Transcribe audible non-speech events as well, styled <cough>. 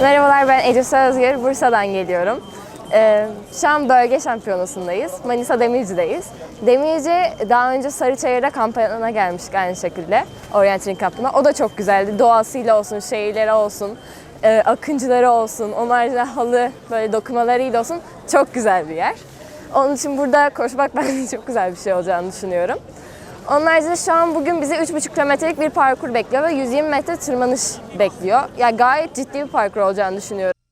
Merhabalar ben Ece Sözgür, Bursa'dan geliyorum. Ee, şu an bölge şampiyonasındayız. Manisa Demirci'deyiz. Demirci daha önce Sarıçayır'da kampanyana gelmiştik aynı şekilde. Orienteering Cup'ına. O da çok güzeldi. Doğasıyla olsun, şehirleri olsun, e, akıncıları olsun, onun halı böyle dokumalarıyla olsun. Çok güzel bir yer. Onun için burada koşmak <laughs> bence çok güzel bir şey olacağını düşünüyorum. Onun haricinde şu an bugün bizi 3,5 kilometrelik bir parkur bekliyor ve 120 metre tırmanış bekliyor. Ya gayet ciddi bir parkur olacağını düşünüyorum.